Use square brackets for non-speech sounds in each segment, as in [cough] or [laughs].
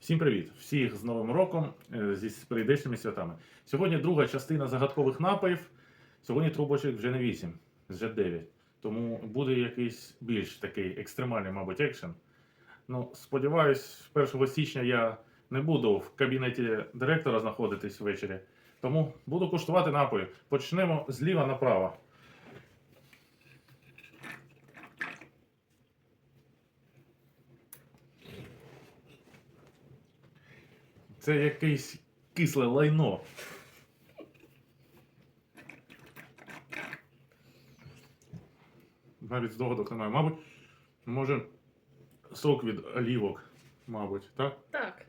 Всім привіт! Всіх з Новим роком, е, зі прийдешніми святами. Сьогодні друга частина загадкових напоїв. Сьогодні трубочок вже не 8, вже 9. Тому буде якийсь більш такий екстремальний, мабуть, екшен. Ну, сподіваюсь, 1 січня я не буду в кабінеті директора знаходитись ввечері. Тому буду куштувати напої. Почнемо зліва направо. Це якесь кисле лайно. Навіть здогадок немає. Мабуть, може, сок від олівок, мабуть, так? Так.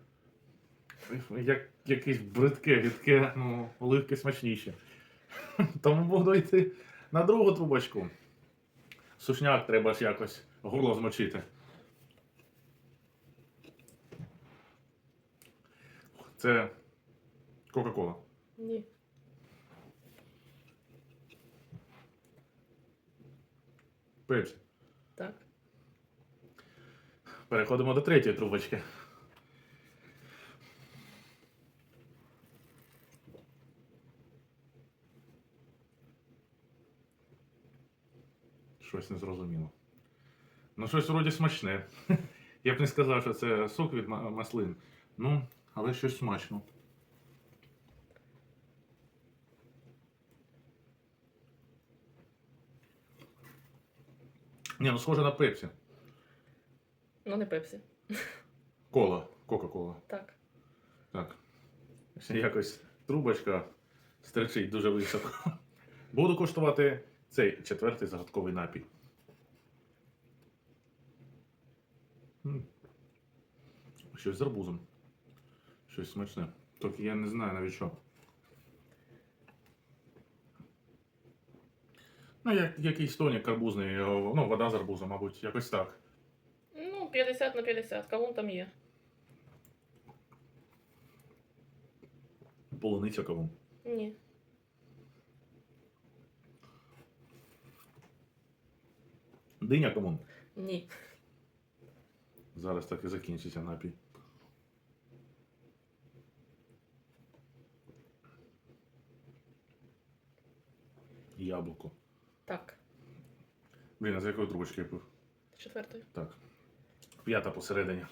Як якесь бридке, рідке, ну, оливки смачніші. Тому буду йти на другу трубочку. Сушняк треба ж якось горло змочити. Це Кока-Кола. Ні. Пепсі. Так. Переходимо до третьої трубочки. Щось не зрозуміло. Ну, щось вроді смачне. [laughs] Я б не сказав, що це сок від маслин. Ну, але щось смачно. Ні, ну схоже на пепсі. Ну не пепсі. Кола. Кока-кола. Так. Так. Ще якось трубочка стерчить дуже високо. Буду коштувати цей четвертий загадковий напій. Щось з арбузом. Щось смачне. Тільки я не знаю навіть що. Ну, як, якийсь тонік арбузний, е, ну, вода з арбузом, мабуть, якось так. Ну, 50 на 50. Кавун там є. Полуниця кавун. Ні. Диня кавун. Ні. Зараз так і закінчиться напій. Яблуко. Так. Блін, а з якої трубочки я пив? Четвертий. Так. П'ята посередині.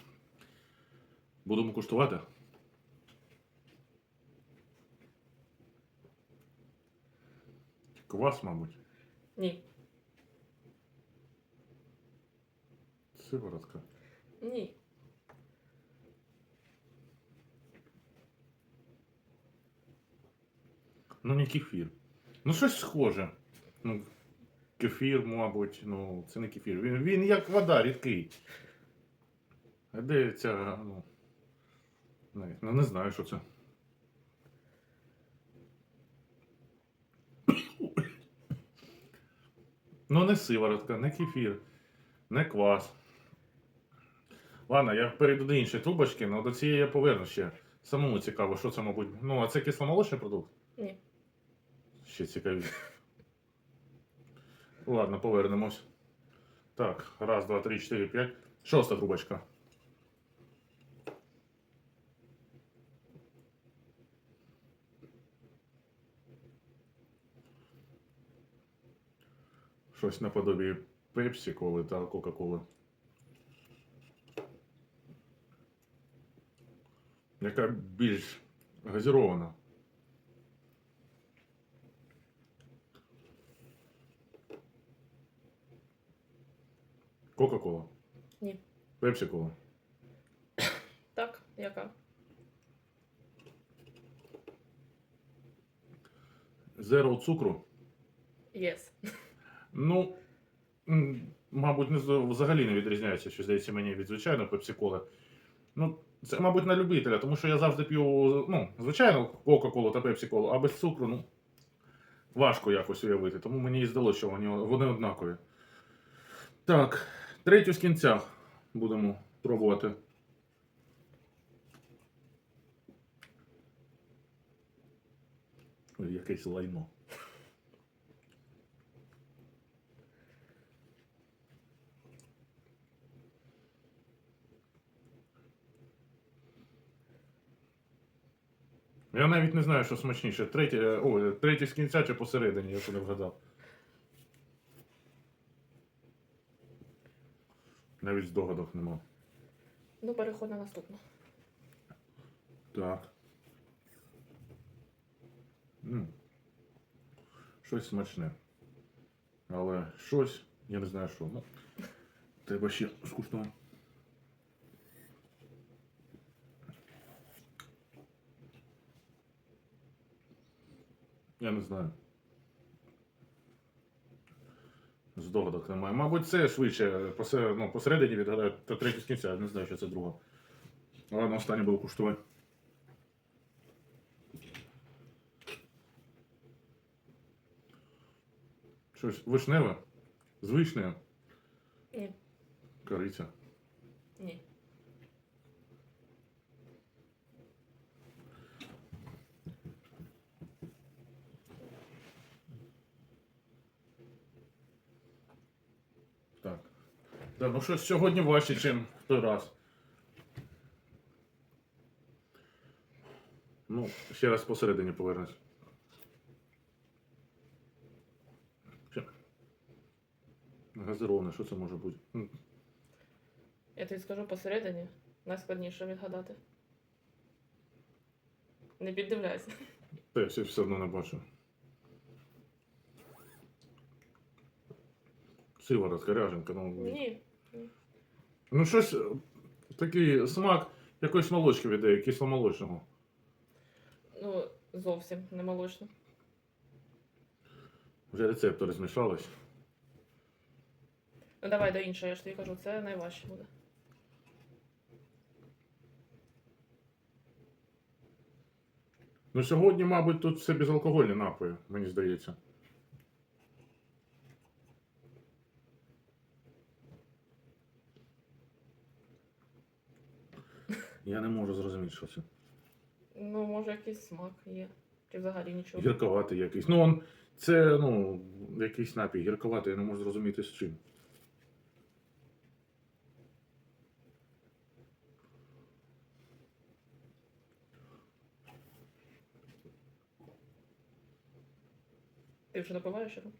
Будемо куштувати. Квас, мабуть. Ні. Сиворотка. Ні. Ну, не кефір. Ну, щось схоже. Ну, кефір, мабуть, ну, це не кефір. Він, він як вода, рідкий. А де ця, ну. Не, ну, не знаю, що це. Ну, не сиворотка, не кефір, не квас. Ладно, я перейду до іншої трубочки, але до цієї я поверну ще. Самому цікаво, що це, мабуть. Ну, а це кисломолочний продукт? Ні. Ще цікавіше. Ладно, повернемось. Так, раз, два, три, чотири, п'ять. Шоста трубочка. Щось наподобі пепсі коли та Кока-Коли. Яка більш газірована. Кока-кола. Ні. Пепсі-кола. Так. Яка? Зеро цукру. Єс. Ну, м, мабуть, не з- взагалі не відрізняється, що здається мені від звичайного пепсі-коли. Ну, це, мабуть, на любителя, тому що я завжди п'ю, ну, звичайно, Кока-Колу та Пепсі-Колу, а без цукру, ну, важко якось уявити. Тому мені і здалося, що вони, вони однакові. Так, третю з кінця будемо пробувати. Ой, якесь лайно. Я навіть не знаю, що смачніше. Третє, о, третє з кінця чи посередині, я не вгадав. Навіть здогадок нема. Ну, переход на наступну. Так. М. Щось смачне. Але щось, я не знаю що. Ну, треба ще скуштувати. Я не знаю. Здогадок немає. Мабуть, це швидше ну, посередині відгадаю, та третє з кінця, я не знаю, що це друга. Ладно, останнє було куштувати. Щось вишневе? звичне. Ні. Кориця. Ні. Так. Да, ну щось сьогодні важче, ніж в той раз. Ну, ще раз посередині повернусь. Газироване, що це може бути? Я тобі скажу посередині. Найскладніше відгадати. Не піддивляйся. Та я все, все одно не бачу. Сиворотка, ряженка, ну. Ні. Ну, щось е, такий смак якоїсь молочки віддає, кисломолочного. Ну, зовсім не молочно. Вже рецептори змішались. Ну давай до іншого, я ж тобі кажу, це найважче буде. Ну, сьогодні, мабуть, тут все безалкогольні напої, мені здається. Я не можу зрозуміти, що це. Ну, може, якийсь смак є. Чи взагалі нічого. Гірковатий якийсь. Ну, он, це, ну, якийсь напій гірковатий, я не можу зрозуміти з чим. Ти вже допиваєш його?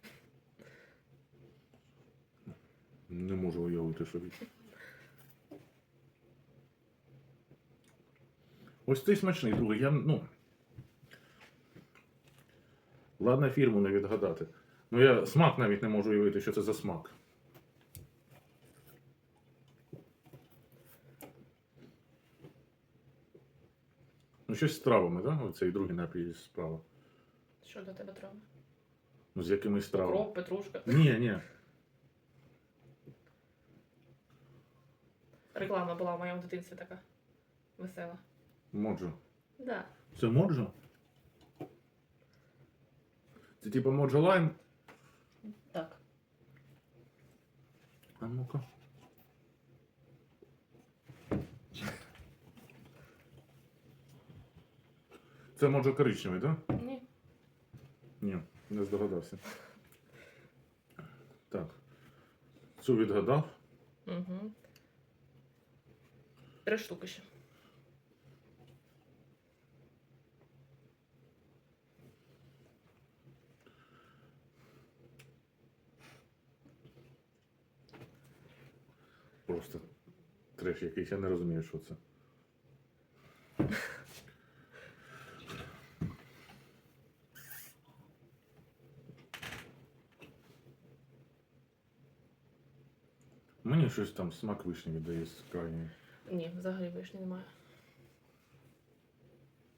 Не можу уявити собі. Ось цей смачний другий. Я, ну. Ладно, фірму не відгадати. Ну я смак навіть не можу уявити, що це за смак. Ну, щось з травами, так? Да? Оцей другий напій справа. Що до тебе треба? Ну, з якимись травами. Кров, петрушка. Ні, ні. Реклама була в моєму дитинстві така весела. Моджо. Да. Це моджо? Це типу моджо лайм? Так. А ну-ка. Це може коричневий, так? Да? Ні. Ні, не здогадався. Так. Цю відгадав. Угу. Три штуки ще. Просто треш якийсь, я не розумію, що це. Мені щось там смак вишні віддає з крайньої. Ні, взагалі вишні немає.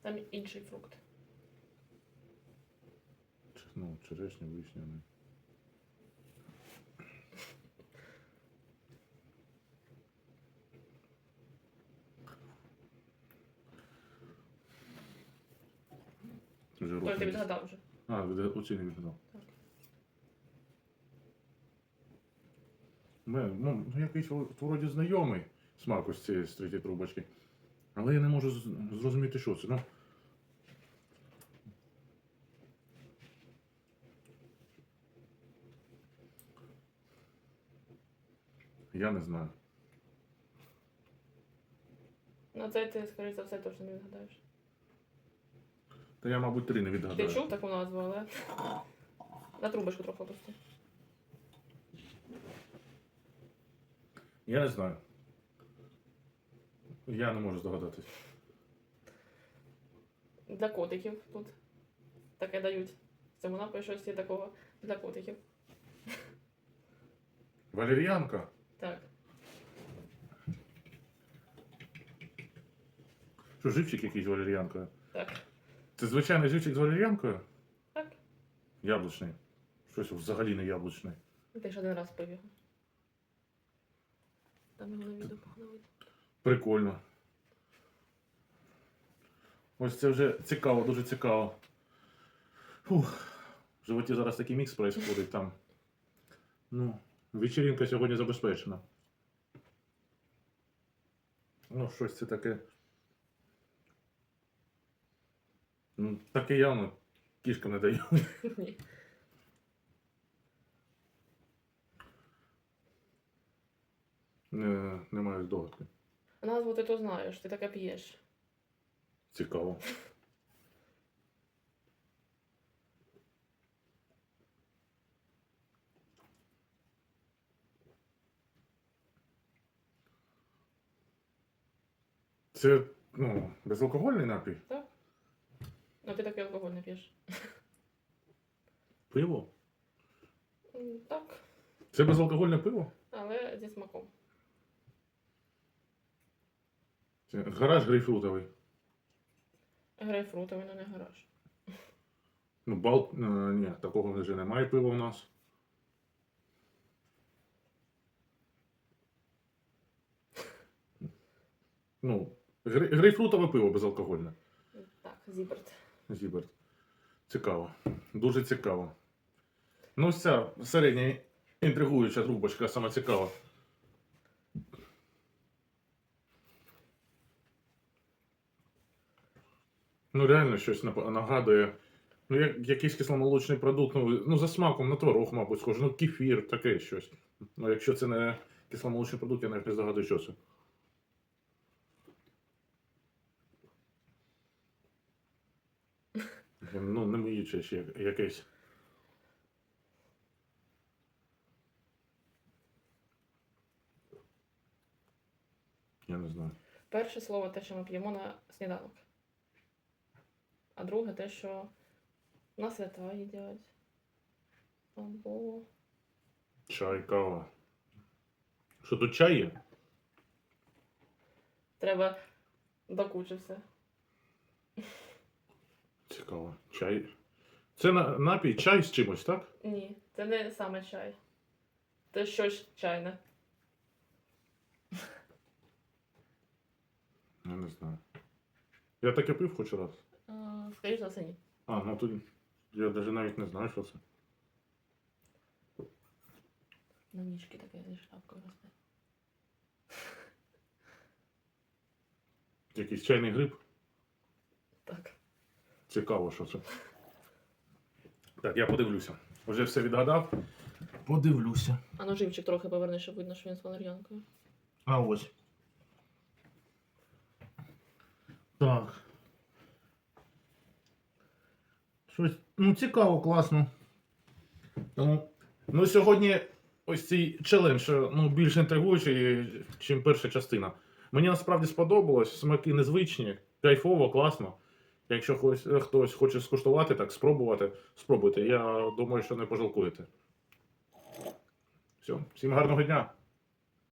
Там інший фрукт. Ну, черешня, вишня. ну. Вже Той рот ти не відгадав вже. А, від- оці не відгадав. Так. Мене, ну, якийсь вроді знайомий смак ось цієї з третьої трубочки. Але я не можу зрозуміти, що це. Ну, я не знаю. Ну, це ти, скоріш за все, точно не відгадаєш. Та я, мабуть, три не Ти відгадаю. чув таку назву, але. На трубочку трохи опусти. Я не знаю. Я не можу здогадатись. Для котиків тут. Таке дають. В цьому напої щось є такого для котиків. Валер'янка? Так. Що, живчик якийсь з? Так. Це звичайний живчик з валер'янкою? Так. Яблучний. Щось взагалі не яблучний. Ти ж один раз пив його. Там його на відео видно. Прикольно. Ось це вже цікаво, дуже цікаво. Фух. В животі зараз такий мікс происходить там. Ну, вечеринка сьогодні забезпечена. Ну, щось це таке. Ну, таке явно кішкам не даю. Не, не маю здогадки. Назву ти то знаєш, ти таке п'єш. Цікаво. Це ну, безалкогольний напій? Ну ти таке алкоголь не п'єш. Пиво? М, Так, Це безалкогольне пиво? але зі смаком. Це гараж грейпфрутовий. Грейпфрутовий, ну не гараж. Ну, бал... е, ні, такого вже немає пива у нас. Ну, грей- грейпфрутове пиво безалкогольне. Так, зіберт. Зіберт. Цікаво. Дуже цікаво. Ну, ось ця середня інтригуюча трубочка, саме цікава. Ну, реально щось нагадує. Ну, як якийсь кисломолочний продукт, ну, ну за смаком на творог, мабуть, схоже. Ну, кефір, таке щось. Ну, якщо це не кисломолочний продукт, я навіть не здогадую, що це. Ну, не миюче ще якесь. Я не знаю. Перше слово те, що ми п'ємо на сніданок. А друге те, що на свята їдять. Або. Чай, кава. Що тут чай є? Треба до кучі все. Цікаво. Чай. Це на, напій чай з чимось, так? Ні, це не саме чай. Це щось чайне. Я не знаю. Я таке пив хоч раз. Скоріше за все, ні. А, ну тут я навіть навіть не знаю, що це. На ніжки таке зі шапкою росте. Якийсь чайний гриб. Так. Цікаво, що це. Так, я подивлюся. Вже все відгадав. Подивлюся. А ну живчик трохи поверни, щоб видно, що він з валер'янкою. А ось. Так. Щось, ну, цікаво, класно. Тому, ну, сьогодні ось цей челендж ну, більш інтригуючий, ніж перша частина. Мені насправді сподобалось, смаки незвичні, кайфово, класно. Якщо хтось, хтось хоче скуштувати, так спробувати, спробуйте. Я думаю, що не пожалкуєте. Все, всім гарного дня!